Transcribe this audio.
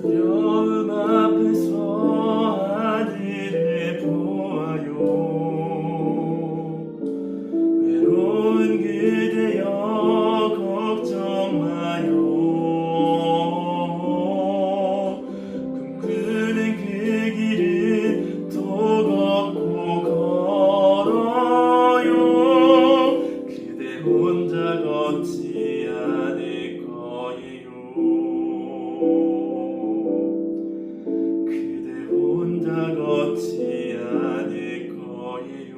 두려움 앞에서 아들을 보아요. 외로운 그대여 걱정 마요. 꿈꾸는 그 길을 또 걷고 걸어요. 그대 혼 혼자 걷지 않을 거예요.